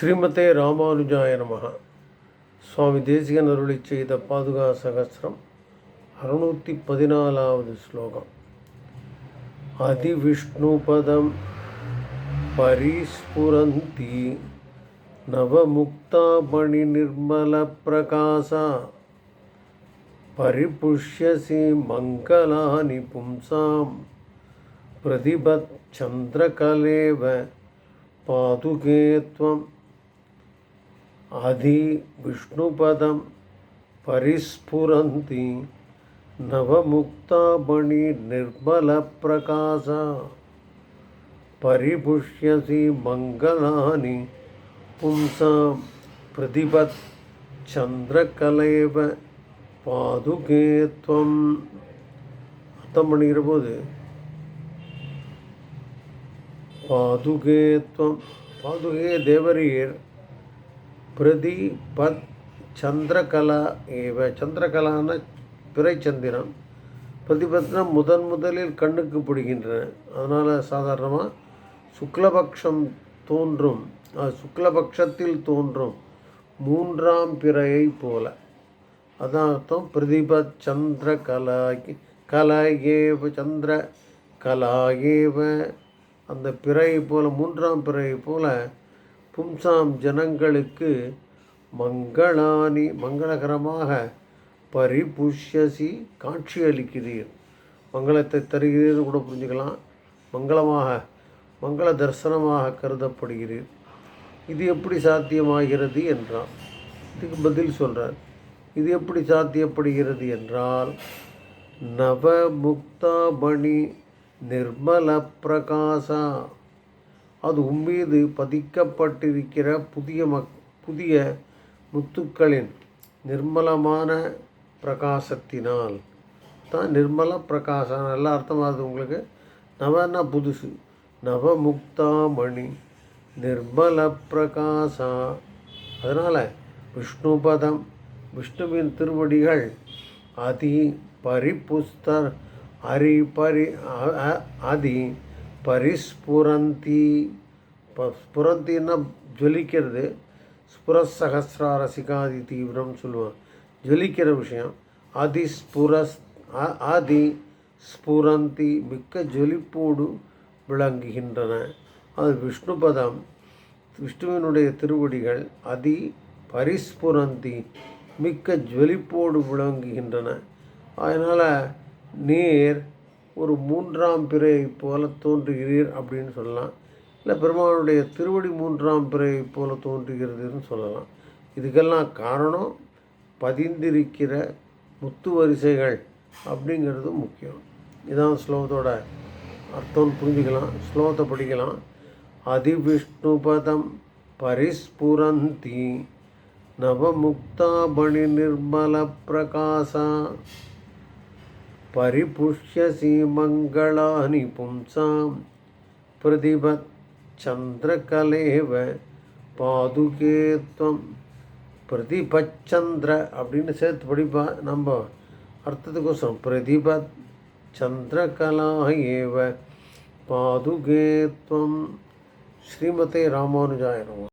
శ్రీమతే రామానుజాయ నమ. స్వామి దేశికనరుడి చేత పాదుగా సహస్రం అరుణూతి పదినాలవది శ్లోకం. అతి విష్ణుపదం పరిస్ఫురంతి నవముక్తామణి నిర్మల ప్రకాశ పరిపుష్యసి మంగళాని పుంసాం ప్రతిభ చంద్రకలేవ పాదుకే త్వం अधिविष्णुपदं परिस्फुरन्ति नवमुक्तामणिनिर्मलप्रकाशा परिपुष्यसि मङ्गलानि पुंसां प्रतिपच्छन्द्रकलेव பாதுகே துவம் அர்த்தம் பண்ணிக்கிற போது பாதுகே துவம் பாதுகே தேவரீர் பிரதி பத் சந்திரகலா ஏவ சந்திரகலான பிறை சந்திரன் பிரதிபத்னா முதன் முதலில் கண்ணுக்கு பிடிக்கின்றன. அதனால் சாதாரணமாக சுக்லபக்ஷம் தோன்றும். சுக்லபக்ஷத்தில் தோன்றும் மூன்றாம் பிறையை போல. அதான் அர்த்தம். பிரதிப சந்திர கலாகி கலாகேவ சந்திர கலாகேவ அந்த பிறையை போல மூன்றாம் பிறையை போல பும்சாம் ஜனங்களுக்கு மங்களானி மங்களகரமாக பரிபுஷ்யசி காட்சியளிக்கிறீர். மங்களத்தை தருகிறீர்னு கூட புரிஞ்சுக்கலாம். மங்களமாக மங்கள தரிசனமாக கருதப்படுகிறீர். இது எப்படி சாத்தியமாகிறது என்றால் இதுக்கு பதில் சொல்கிறார் இது எப்படி சாத்தியப்படுகிறது என்றால் நவமுக்தாபணி நிர்மல பிரகாசா அது உம்மீது பதிக்கப்பட்டிருக்கிற புதிய மக் புதிய முத்துக்களின் நிர்மலமான பிரகாசத்தினால். தான் நிர்மல பிரகாசம். நல்லா அர்த்தமாகுது உங்களுக்கு? நவன்னா புதுசு. நவமுக்தாமணி நிர்மல பிரகாசா. அதனால் விஷ்ணுபதம் விஷ்ணுவின் திருவடிகள் அதி பரிபுஸ்தர் அரி பரி அதி பரிஸ்புரந்தி ஸ்புரந்தின்னா ஜொலிக்கிறது. ஸ்புரசகசிரார சிகாதி தீவிரம்னு சொல்லுவான் ஜொலிக்கிற விஷயம். அதி ஸ்புரஸ் ஆதி ஸ்புரந்தி மிக்க ஜொலிப்போடு விளங்குகின்றன. அது விஷ்ணு பதம் விஷ்ணுவினுடைய திருவடிகள் அதி பரிஸ்புரந்தி மிக்க ஜொலிப்போடு விளங்குகின்றன. அதனால் நீர் ஒரு மூன்றாம் பிறையை போல தோன்றுகிறீர் அப்படின்னு சொல்லலாம். இல்லை பெருமானுடைய திருவடி மூன்றாம் பிறை போல தோன்றுகிறதுன்னு சொல்லலாம். இதுக்கெல்லாம் காரணம் பதிந்திருக்கிற முத்து வரிசைகள் அப்படிங்கிறது முக்கியம். இதுதான் ஸ்லோகத்தோட அர்த்தம் புரிஞ்சுக்கலாம். ஸ்லோகத்தை படிக்கலாம். அதிவிஷ்ணுபதம் பரிஸ்புரந்தி நவமுக்தாபணி நிர்மல பிரகாசா परिपुष्यसि मङ्गलानि पुंसां प्रतिभचन्द्रकलेव பாதுகே துவம் பிரதிபச்சந்திர அப்படின்னு சேர்த்து படிப்பா நம்ம அர்த்தத்துக்கோசரம் பிரதிபத் சந்திரகலா ஏவ பாதுகே துவம் ஸ்ரீமதே ராமானுஜாய நம